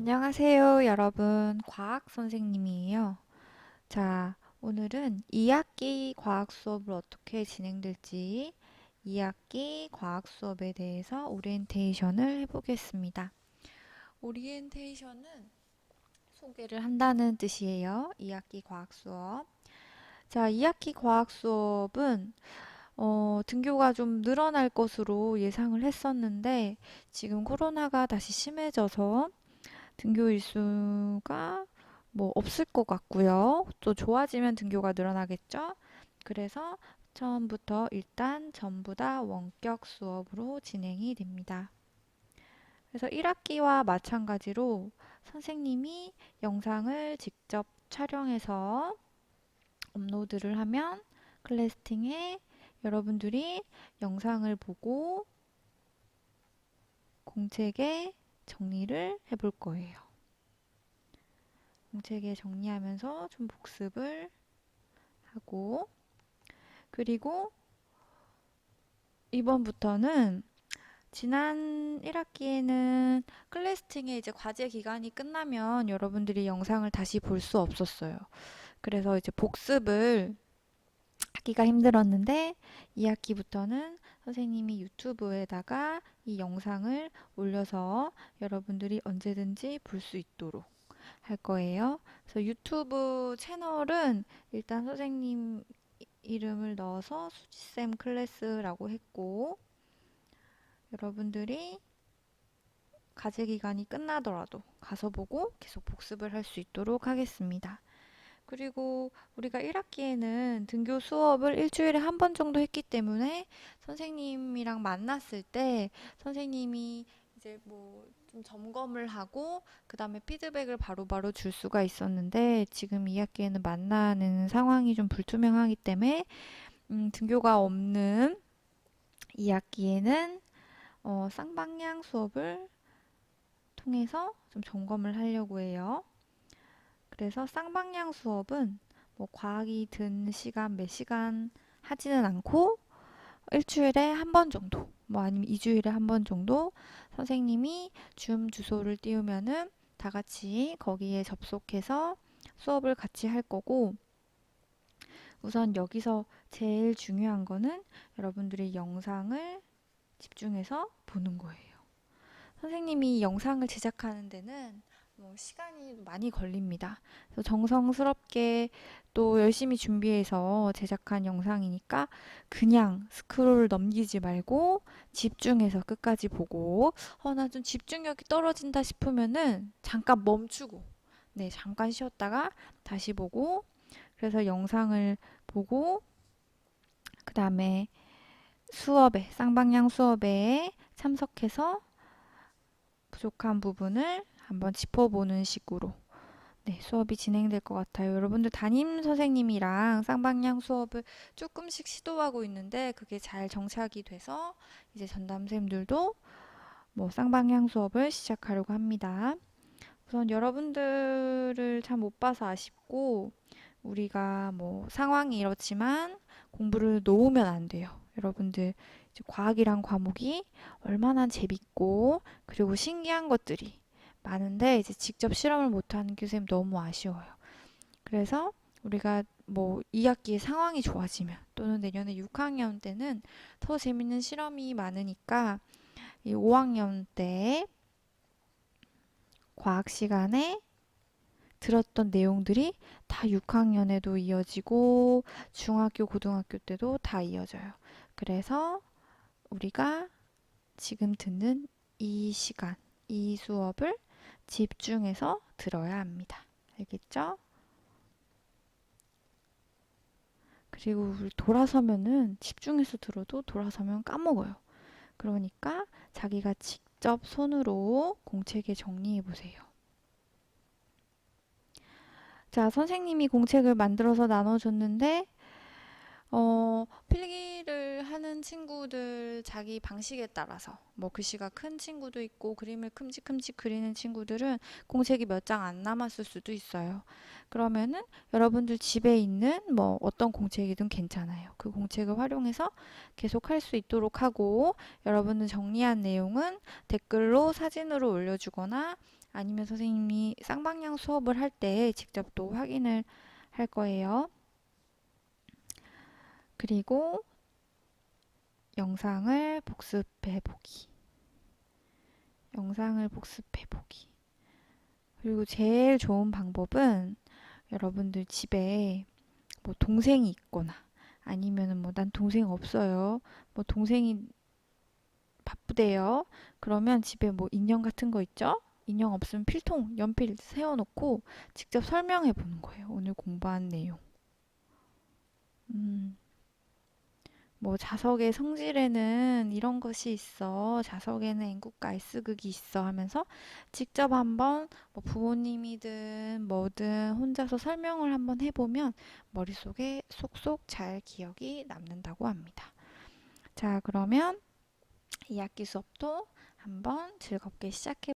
안녕하세요, 여러분. 과학 선생님이에요. 자, 오늘은 2학기 과학 수업을 어떻게 진행될지 2학기 과학 수업에 대해서 오리엔테이션을 해보겠습니다. 오리엔테이션은 소개를 한다는 뜻이에요. 2학기 과학 수업. 자, 2학기 과학 수업은 어, 등교가 좀 늘어날 것으로 예상을 했었는데 지금 코로나가 다시 심해져서 등교 일수가 뭐 없을 것 같고요. 또 좋아지면 등교가 늘어나겠죠. 그래서 처음부터 일단 전부 다 원격 수업으로 진행이 됩니다. 그래서 1학기와 마찬가지로 선생님이 영상을 직접 촬영해서 업로드를 하면 클래스팅에 여러분들이 영상을 보고 공책에 정리를 해볼 거예요. 공책에 정리하면서 좀 복습을 하고 그리고 이번부터는 지난 1학기에는 클래스팅의 이제 과제 기간이 끝나면 여러분들이 영상을 다시 볼 수 없었어요. 그래서 이제 복습을 하기가 힘들었는데 2학기부터는 선생님이 유튜브에다가 이 영상을 올려서 여러분들이 언제든지 볼 수 있도록 할 거예요. 그래서 유튜브 채널은 일단 선생님 이름을 넣어서 수지쌤 클래스라고 했고 여러분들이 과제 기간이 끝나더라도 가서 보고 계속 복습을 할 수 있도록 하겠습니다. 그리고 우리가 1학기에는 등교 수업을 일주일에 한 번 정도 했기 때문에 선생님이랑 만났을 때 선생님이 이제 뭐 좀 점검을 하고 그다음에 피드백을 바로바로 줄 수가 있었는데 지금 2학기에는 만나는 상황이 좀 불투명하기 때문에 음, 등교가 없는 2학기에는 어, 쌍방향 수업을 통해서 좀 점검을 하려고 해요. 그래서 쌍방향 수업은 뭐 과학이 든 시간 몇 시간 하지는 않고 일주일에 한 번 정도, 뭐 아니면 이주일에 한 번 정도 선생님이 줌 주소를 띄우면은 다 같이 거기에 접속해서 수업을 같이 할 거고 우선 여기서 제일 중요한 거는 여러분들이 영상을 집중해서 보는 거예요. 선생님이 영상을 제작하는 데는 뭐 시간이 많이 걸립니다. 정성스럽게 또 열심히 준비해서 제작한 영상이니까 그냥 스크롤 넘기지 말고 집중해서 끝까지 보고 어, 나 좀 집중력이 떨어진다 싶으면은 잠깐 멈추고 네, 잠깐 쉬었다가 다시 보고 그래서 영상을 보고 그 다음에 수업에 쌍방향 수업에 참석해서 부족한 부분을 한번 짚어보는 식으로 네, 수업이 진행될 것 같아요. 여러분들 담임 선생님이랑 쌍방향 수업을 조금씩 시도하고 있는데 그게 잘 정착이 돼서 이제 전담쌤들도 뭐 쌍방향 수업을 시작하려고 합니다. 우선 여러분들을 참 못 봐서 아쉽고 우리가 뭐 상황이 이렇지만 공부를 놓으면 안 돼요. 여러분들 과학이란 과목이 얼마나 재밌고 그리고 신기한 것들이 많은데 이제 직접 실험을 못하는 교수님 너무 아쉬워요. 그래서 우리가 뭐 2학기에 상황이 좋아지면 또는 내년에 6학년 때는 더 재밌는 실험이 많으니까 이 5학년 때 과학 시간에 들었던 내용들이 다 6학년에도 이어지고 중학교, 고등학교 때도 다 이어져요. 그래서 우리가 지금 듣는 이 시간, 이 수업을 집중해서 들어야 합니다. 알겠죠? 그리고 돌아서면은 집중해서 들어도 돌아서면 까먹어요. 그러니까 자기가 직접 손으로 공책에 정리해 보세요. 자, 선생님이 공책을 만들어서 나눠줬는데, 어, 필기를 하는 친구들 자기 방식에 따라서 뭐 글씨가 큰 친구도 있고 그림을 큼직큼직 그리는 친구들은 공책이 몇 장 안 남았을 수도 있어요. 그러면은 여러분들 집에 있는 뭐 어떤 공책이든 괜찮아요. 그 공책을 활용해서 계속 할 수 있도록 하고 여러분들 정리한 내용은 댓글로 사진으로 올려주거나 아니면 선생님이 쌍방향 수업을 할 때 직접 또 확인을 할 거예요. 그리고 영상을 복습해 보기. 영상을 복습해 보기. 그리고 제일 좋은 방법은 여러분들 집에 뭐 동생이 있거나 아니면은 뭐 난 동생 없어요. 뭐 동생이 바쁘대요. 그러면 집에 뭐 인형 같은 거 있죠? 인형 없으면 필통, 연필 세워놓고 직접 설명해 보는 거예요. 오늘 공부한 내용. 음, 뭐 자석의 성질에는 이런 것이 있어. 자석에는 N극과 S극이 있어 하면서 직접 한번 뭐 부모님이든 뭐든 혼자서 설명을 한번 해보면 머릿속에 쏙쏙 잘 기억이 남는다고 합니다. 자, 그러면 2학기 수업도 한번 즐겁게 시작해